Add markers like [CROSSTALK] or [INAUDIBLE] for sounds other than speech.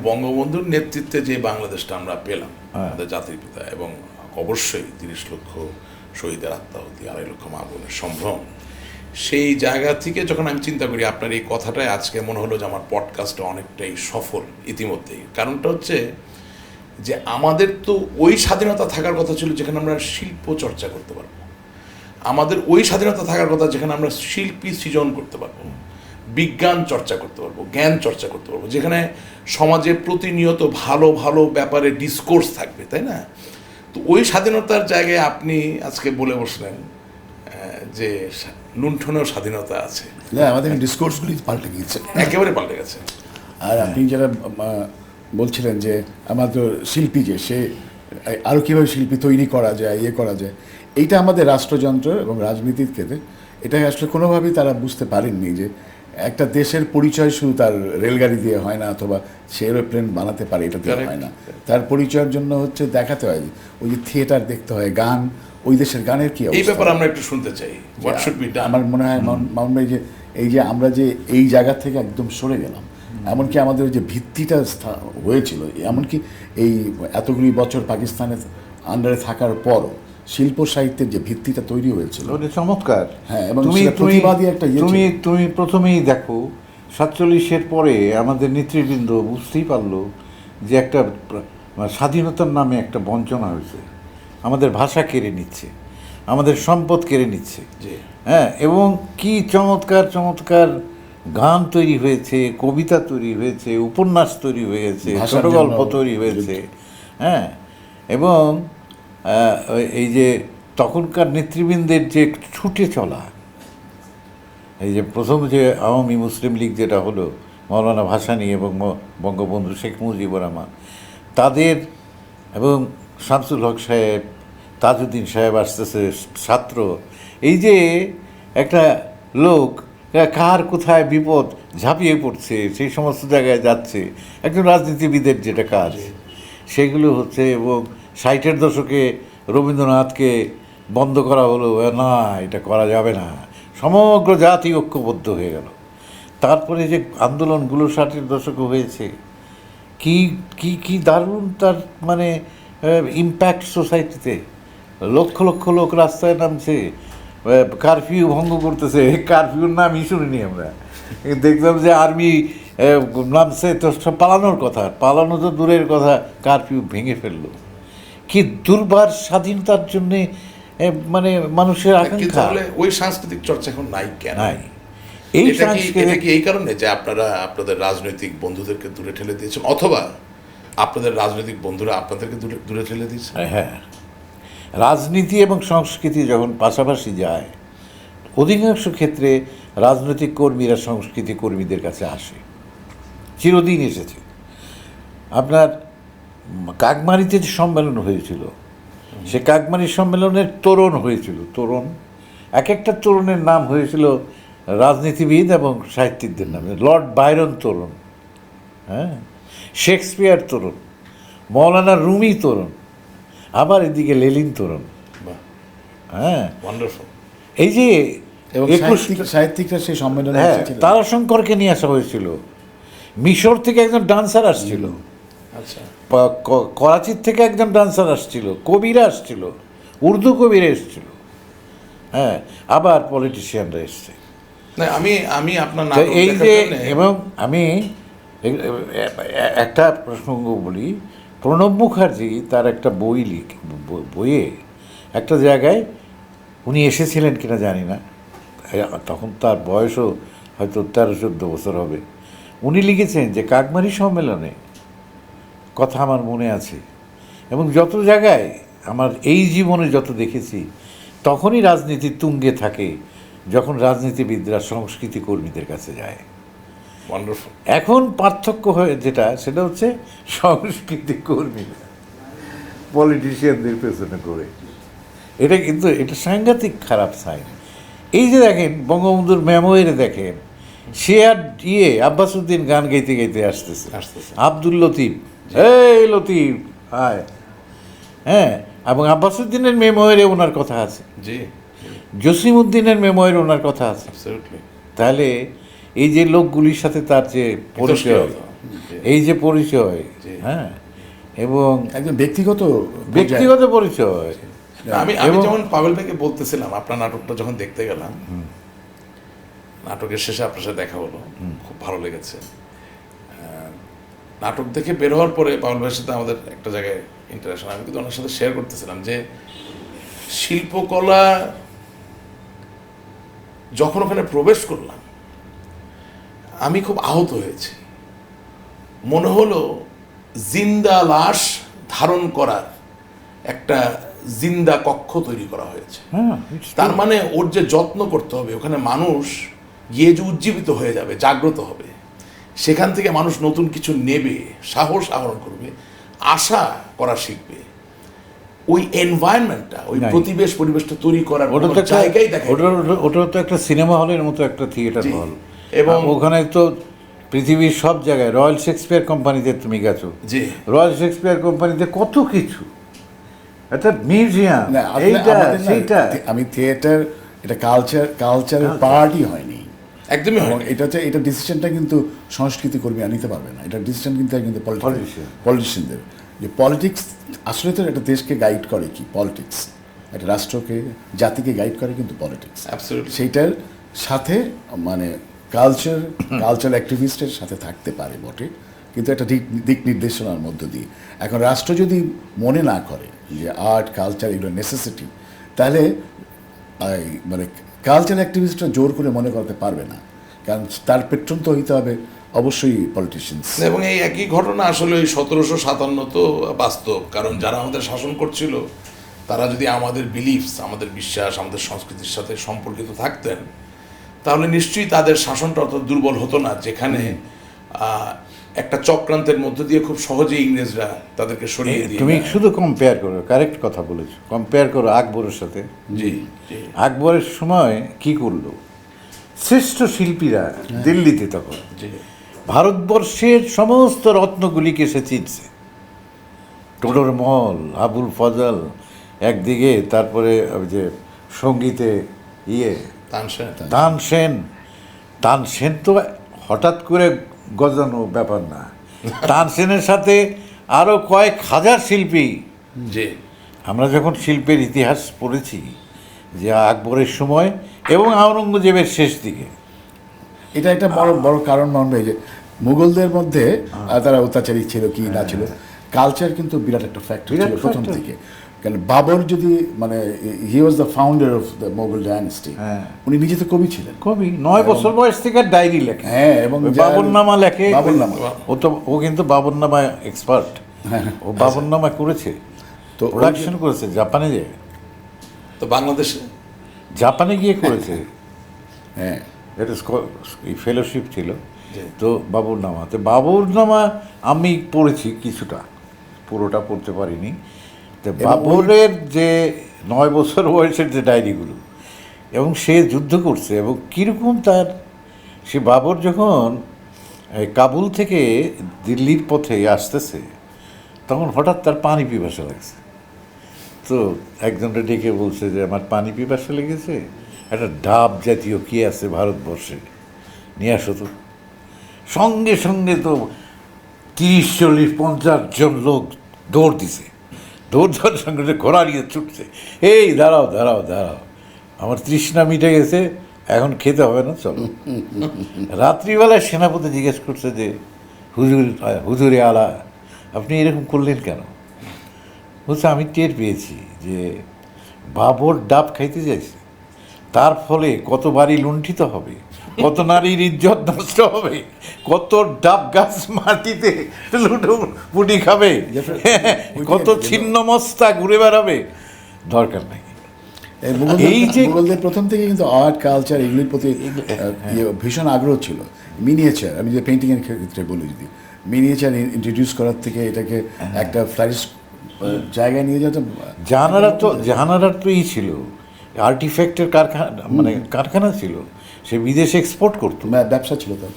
বঙ্গবন্ধুর নেতৃত্বে যে বাংলাদেশটা আমরা পেলাম হ্যাঁ। আমাদের জাতির পিতা এবং অবশ্যই তিরিশ লক্ষ শহীদের আত্মাহতি আড়াই লক্ষ মা বোনের সম্ভ্রম সেই জায়গা থেকে যখন আমি চিন্তা করি আপনার এই কথাটাই আজকে মনে হলো যে আমার পডকাস্টটা অনেকটাই সফল ইতিমধ্যেই। কারণটা হচ্ছে যে আমাদের তো ওই স্বাধীনতা থাকার কথা ছিল যেখানে আমরা শিল্প চর্চা করতে পারব। আমাদের ওই স্বাধীনতা থাকার কথা যেখানে আমরা শিল্পী সৃজন করতে পারব। বিজ্ঞান চর্চা করতে পারব জ্ঞান চর্চা করতে পারব। যেখানে সমাজে প্রতিনিয়ত ভালো ভালো ব্যাপারে ডিসকোর্স থাকবে তাই না? তো ওই স্বাধীনতার জায়গায় আপনি আজকে বলে বসলেন যে লুণ্ঠনেও স্বাধীনতা আছে। না আমাদের ডিসকোর্সগুলি পাল্টে গিয়েছে। একেবারে পাল্টে গেছে। আর আপনি যারা বলছিলেন যে আমাদের শিল্পী যে সে আরও কীভাবে শিল্পী তৈরি করা যায় ইয়ে করা যায় এইটা আমাদের রাষ্ট্রযন্ত্র এবং রাজনীতির ক্ষেত্রে এটা আসলে কোনোভাবেই তারা বুঝতে পারেননি যে একটা দেশের পরিচয় শুধু তার রেলগাড়ি দিয়ে হয় না অথবা সে এরোপ্লেন বানাতে পারে এটা দিয়ে হয় না। তার পরিচয়ের জন্য হচ্ছে দেখাতে হয় ওই যে থিয়েটার দেখতে হয় গান ওই দেশের গানের কি এই ব্যাপারে আমরা একটু শুনতে চাই হোয়াট শুড বি ডান আমার মনে হয় মাউন্ট যে এই যে আমরা যে এই জায়গা থেকে একদম সরে গেলাম এমনকি আমাদের যে ভিত্তিটা হয়েছিল এমনকি এই এতগুলি বছর পাকিস্তানের আন্ডারে থাকার পরও শিল্প সাহিত্যের যে ভিত্তিটা তৈরি হয়েছিল চমৎকার। হ্যাঁ, এবং তুমি তুমি প্রতিবাদী একটা ইয়ে তুমি তুমি প্রথমেই দেখো সাতচল্লিশের পরে আমাদের নেতৃবৃন্দ বুঝতেই পারল যে একটা স্বাধীনতার নামে একটা বঞ্চনা হয়েছে। আমাদের ভাষা কেড়ে নিচ্ছে আমাদের সম্পদ কেড়ে নিচ্ছে। হ্যাঁ এবং কি চমৎকার চমৎকার গান তৈরি হয়েছে কবিতা তৈরি হয়েছে উপন্যাস তৈরি হয়েছে ছোট গল্প তৈরি হয়েছে। হ্যাঁ এবং এই যে তখনকার নেতৃবৃন্দের যে ছুটে চলা, এই যে প্রথম যে আওয়ামী মুসলিম লীগ যেটা হলো, মৌলানা ভাসানী এবং বঙ্গবন্ধু শেখ মুজিবুর রহমান, তাদের এবং শামসুল হক সাহেব, তাজউদ্দিন সাহেব আসতেছে, ছাত্র, এই যে একটা লোক কার কোথায় বিপদ ঝাঁপিয়ে পড়ছে, সেই সমস্ত জায়গায় যাচ্ছে, একজন রাজনীতিবিদের যেটা কাজ, সেগুলো হচ্ছে এবং ষাটের দশকে রবীন্দ্রনাথকে বন্ধ করা হলো না, এটা করা যাবে না। সমগ্র জাতি ঐক্যবদ্ধ হয়ে গেল। তারপরে যে আন্দোলনগুলো ষাটের দশকে হয়েছে, কি কি কি দারুণ তার মানে ইম্প্যাক্ট সোসাইটিতে লক্ষ লক্ষ লোক রাস্তায় নামছে কারফিউ ভঙ্গ করতেছে কারফিউর নামই শুনিনি আমরা। দেখলাম যে আর্মি নামছে, তো পালানোর কথা, পালানো তো দূরের কথা কারফিউ ভেঙে ফেলল। কি দুর্বার স্বাধীনতার জন্যে মানে মানুষের আকাঙ্ক্ষা? তাহলে ওই সাংস্কৃতিক চর্চা এখন নাই কেন? এই এটা কি এই কারণে যে আপনারা আপনাদের রাজনৈতিক বন্ধুদেরকে দূরে ঠেলে দিয়েছেন? অথবা আপনাদের রাজনৈতিক বন্ধুরা আপনাদেরকে দূরে দূরে ঠেলে দিয়েছে? হ্যাঁ। রাজনীতি এবং সংস্কৃতি যখন পাশাপাশি যায় অধিকাংশ ক্ষেত্রে রাজনৈতিক কর্মীরা সংস্কৃতি কর্মীদের কাছে আসে। চিরদিন এসেছে। আপনার কাকমারিতে যে সম্মেলন হয়েছিল সে কাকমারি সম্মেলনের তোরণ হয়েছিল তোরণ। এক একটা তোরণের নাম হয়েছিল রাজনীতিবিদ এবং সাহিত্যিকদের নামে লর্ড বাইরন তোরণ হ্যাঁ? শেক্সপিয়ার তোরণ মৌলানা রুমি তোরণ আবার এদিকে লেলিন তোরণ হ্যাঁ? এই যে সাহিত্যিকরা সেই সম্মেলনে হ্যাঁ। তারাশঙ্করকে নিয়ে আসা হয়েছিল। মিশর থেকে একজন ডান্সার আসছিল। আচ্ছা। করাচির থেকে একজন ডান্সার আসছিল কবিরা আসছিল উর্দু কবিরা এসছিল। হ্যাঁ আবার পলিটিশিয়ানরা এসছে। না আমি আমি আপনার এই যে এবং আমি একটা প্রসঙ্গ বলি প্রণব মুখার্জি তার একটা বই লিখ বইয়ে একটা জায়গায় উনি এসেছিলেন কিনা জানি না। তখন তার বয়সও হয়তো তেরো চোদ্দ বছর হবে। উনি লিখেছেন যে কাকমারি সম্মেলনে কথা আমার মনে আছে। এবং যত জায়গায় আমার এই জীবনে যত দেখেছি তখনই রাজনীতি তুঙ্গে থাকে যখন রাজনীতিবিদরা সংস্কৃতি কর্মীদের কাছে যায়। এখন পার্থক্য হয়ে যেটা সেটা হচ্ছে সংস্কৃতি কর্মীরা পলিটিশিয়ানদের পেছনে করে। এটা কিন্তু এটা সাংঘাতিক খারাপ সাইন এই যে দেখেন বঙ্গবন্ধুর মেমোয়েরে দেখেন সে আর ইয়ে আব্বাসুদ্দিন গান গাইতে গাইতে আসতেছে। আসতেছে। আব্দুল লতিফ। এই লতিফ। হায় হ্যাঁ এবং আব্বাসুদ্দিনের মেমোয়েরে ওনার কথা আছে। জি জসিম উদ্দিনের মেমোয়ের ওনার কথা আছে। তাহলে এই যে লোকগুলির সাথে তার যে পরিচয় এই যে পরিচয় হ্যাঁ এবং একদম ব্যক্তিগত ব্যক্তিগত পরিচয়। আমি আমি যেমন পাবেল ভাইকে বলতেছিলাম আপনার নাটকটা যখন দেখতে গেলাম নাটকের শেষে আপনার সাথে দেখা হলো খুব ভালো লেগেছে। নাটক দেখে বের হওয়ার পরে পাবেল ভাইয়ের সাথে আমাদের একটা জায়গায় ইন্টারাকশন আমি কিন্তু ওনার সাথে শেয়ার করতেছিলাম যে শিল্পকলা যখন ওখানে প্রবেশ করলাম আমি খুব আহত হয়েছি। মনে হলো জিন্দা লাশ ধারণ করার একটা জিন্দা কক্ষ তৈরি করা হয়েছে। হ্যাঁ তার মানে ওর যে যত্ন করতে হবে ওখানে মানুষ গিয়ে যে উজ্জীবিত হয়ে যাবে জাগ্রত হবে সেখান থেকে মানুষ নতুন কিছু নেবে সাহস আহরণ করবে আশা করা শিখবে। ওই এনভায়রনমেন্টটা ওই প্রতিবেশ পরিবেশটা তৈরি করার ওটা তো দেখা ওটা তো একটা সিনেমা হলের মতো একটা থিয়েটার হল এবং- ওখানে তো পৃথিবীর সব জায়গায় রয়্যাল শেক্সপিয়ার কোম্পানিতে তুমি গেছো। জি। রয়্যাল শেক্সপিয়ার কোম্পানিতে কত কিছু? একটা মিউজিয়াম এইটা সেইটা। আমি থিয়েটার এটা কালচার কালচারের পার্টই হয়নি। একদমই এটা হচ্ছে এটা ডিসিশনটা কিন্তু সংস্কৃতি কর্মী নিতে পারবে না। এটা ডিসিশন কিন্তু কিন্তু পলিটিশিয়ানদের যে পলিটিক্স আসলে তো একটা দেশকে গাইড করে কি? পলিটিক্স একটা রাষ্ট্রকে জাতিকে গাইড করে কিন্তু পলিটিক্স. সেইটার সাথে মানে কালচার কালচার অ্যাক্টিভিস্টের সাথে থাকতে পারে বটে। কিন্তু একটা দিক দিক নির্দেশনার মধ্য দিয়ে। এখন রাষ্ট্র যদি মনে না করে যে আর্ট কালচার এগুলো নেসেসিটি তাহলে মানে কালচার অ্যাক্টিভিস্টরা জোর করে মনে করতে পারবে না। কারণ তার পেট্রন তো হইতে হবে অবশ্যই পলিটিশিয়ানস এবং এই একই ঘটনা আসলে ওই সতেরোশো সাতান্ন তো বাস্তব। কারণ যারা আমাদের শাসন করছিল তারা যদি আমাদের বিলিফস আমাদের বিশ্বাস আমাদের সংস্কৃতির সাথে সম্পর্কিত থাকতেন তাহলে নিশ্চয়ই তাদের শাসনটা অত দুর্বল হতো না যেখানে একটা চক্রান্তের মধ্য দিয়ে খুব সহজেই ইংরেজরা তাদেরকে সরিয়ে দিয়ে তুমি শুধু কম্পেয়ার করো কারেক্ট কথা বলেছ। কম্পেয়ার করো আকবরের সাথে। জি আকবরের সময় কি করল? শ্রেষ্ঠ শিল্পীরা দিল্লিতে তখন। ভারতবর্ষের সমস্ত রত্নগুলিকে সে চিনছে। টোডর মহল আবুল ফজল একদিকে তারপরে ওই যে সঙ্গীতে ইয়ে তানসেন। তানসেন। তানসেন তো হঠাৎ করে গজানো ব্যাপার না। তানসেনের সাথে আরও কয়েক হাজার শিল্পী। যে আমরা যখন শিল্পের ইতিহাস পড়েছি যে আকবরের সময় এবং আওরঙ্গজেবের শেষ দিকে। এটা একটা বড় বড় কারণ মনে হয় যে মুঘলদের মধ্যে তারা অত্যাচারী ছিল কি না ছিল কালচার কিন্তু বিরাট একটা ফ্যাক্টর ছিল প্রথম থেকে কারণ বাবর যদি মানে he was the founder of the Mughal dynasty হ্যাঁ। উনি নিজে তো কবি ছিলেন। কবি। নয় বছর বয়স থেকে ডায়েরি লেখে। হ্যাঁ, এবং বাবরনামা লেখে। বাবরনামা। ও তো ও কিন্তু বাবরনামা এক্সপার্ট হ্যাঁ। ও বাবরনামা করেছে। তো প্রোডাকশন করেছে। জাপানে যে। তো বাংলাদেশে? জাপানে গিয়ে করেছে। [LAUGHS] হ্যাঁ। এটা ফেলোশিপ ছিল। তো বাবুরনামা। তো বাবুরনামা আমি পড়েছি কিছুটা। পুরোটা পড়তে পারিনি। বাবরের যে নয় বছর বয়সের যে ডায়েরিগুলো এবং সে যুদ্ধ করছে এবং কীরকম তার সে বাবর যখন কাবুল থেকে দিল্লির পথে আসতেছে তখন হঠাৎ তার পানি পিপাসা লাগছে। তো একজনটা ডেকে বলছে যে আমার পানি পিপাসা লেগেছে একটা ডাব জাতীয় কি আছে ভারতবর্ষে? নিয়ে আসো তো। সঙ্গে সঙ্গে তো তিরিশ চল্লিশ পঞ্চাশ জন লোক দৌড় দিছে। দৌড় দেওয়ার সঙ্গে সঙ্গে ঘোড়া নিয়ে ছুটছে। এই দাঁড়াও দাঁড়াও দাঁড়াও। আমার তৃষ্ণা মিটে গেছে এখন খেতে হবে না চলো। [LAUGHS] রাত্রিবেলায় সেনাপতি জিজ্ঞেস করছে যে হুজুর হুজুরে আলা আপনি এরকম করলেন কেন? বলছে আমি টের পেয়েছি যে বাবর ডাব খাইতে চাইছে। তার ফলে কত বাড়ি লুণ্ঠিত হবে। কত নারীর ইজ্জত নষ্ট হবে? কত ডাব গাছ মাটিতে লুটো পুটি খাবে? কত ছিন্ন মস্তা ঘুরে বেড়াবে? দরকার নেই। এই যে- মুঘলদের প্রথম থেকে কিন্তু আর্ট কালচার এগুলির প্রতি ইয়ে, ভীষণ আগ্রহ ছিল। মিনিয়েচার আমি যে পেন্টিংয়ের ক্ষেত্রে বলি যদি মিনিয়েচার ইন্ট্রোডিউস করার থেকে এটাকে একটা ফ্লারিশ জায়গায় নিয়ে যেতে জাহানারা তো জাহানারার তো ই ছিল। আর্টিফ্যাক্টের কারখানা মানে কারখানা ছিল। সে বিদেশে এক্সপোর্ট করতো। ব্যবসা ছিল তার।